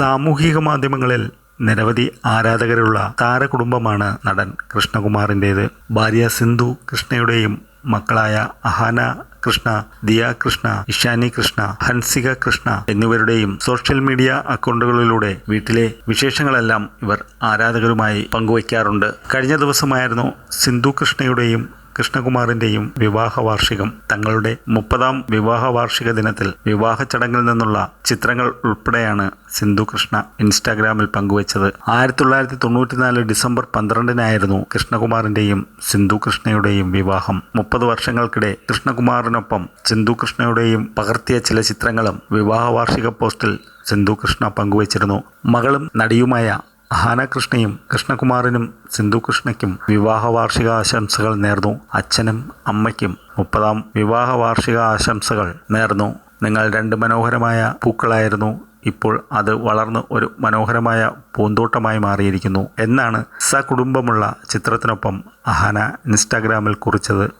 സാമൂഹിക മാധ്യമങ്ങളിൽ നിരവധി ആരാധകരുള്ള താരകുടുംബമാണ് നടൻ കൃഷ്ണകുമാറിന്റേത്. ഭാര്യ സിന്ധു കൃഷ്ണയുടെയും മക്കളായ അഹാന കൃഷ്ണ ദിയ കൃഷ്ണ ഇഷാനി കൃഷ്ണ ഹൻസിക കൃഷ്ണ എന്നിവരുടെയും സോഷ്യൽ മീഡിയ അക്കൗണ്ടുകളിലൂടെ വീട്ടിലെ വിശേഷങ്ങളെല്ലാം ഇവർ ആരാധകരുമായി പങ്കുവയ്ക്കാറുണ്ട്. കഴിഞ്ഞ ദിവസമായിരുന്നു സിന്ധു കൃഷ്ണയുടെയും കൃഷ്ണകുമാറിന്റെയും വിവാഹ വാർഷികം തങ്ങളുടെ മുപ്പതാം വിവാഹ വാർഷിക ദിനത്തിൽ വിവാഹ ചടങ്ങിൽ നിന്നുള്ള ചിത്രങ്ങൾ ഉൾപ്പെടെയാണ് സിന്ധു കൃഷ്ണ ഇൻസ്റ്റാഗ്രാമിൽ പങ്കുവച്ചത്. ആയിരത്തി തൊള്ളായിരത്തി തൊണ്ണൂറ്റിനാല് ഡിസംബർ പന്ത്രണ്ടിനായിരുന്നു കൃഷ്ണകുമാറിന്റെയും സിന്ധു കൃഷ്ണയുടെയും വിവാഹം. മുപ്പത് വർഷങ്ങൾക്കിടെ കൃഷ്ണകുമാറിനൊപ്പം സിന്ധു കൃഷ്ണയുടെയും പകർത്തിയ ചില ചിത്രങ്ങളും വിവാഹ വാർഷിക പോസ്റ്റിൽ സിന്ധു കൃഷ്ണ പങ്കുവച്ചിരുന്നു. മകളും നടിയുമായ ഹാന കൃഷ്ണയും കൃഷ്ണകുമാറിനും സിന്ധുകൃഷ്ണയ്ക്കും വിവാഹ വാർഷിക ആശംസകൾ നേർന്നു. അച്ഛനും അമ്മയ്ക്കും മുപ്പതാം വിവാഹ വാർഷിക ആശംസകൾ നേർന്നു. നിങ്ങൾ രണ്ട് മനോഹരമായ പൂക്കളായിരുന്നു. ഇപ്പോൾ അത് വളർന്ന് ഒരു മനോഹരമായ പൂന്തോട്ടമായി മാറിയിരിക്കുന്നു എന്നാണ് സകുടുംബമുള്ള ചിത്രത്തിനൊപ്പം അഹാന ഇൻസ്റ്റാഗ്രാമിൽ കുറിച്ചത്.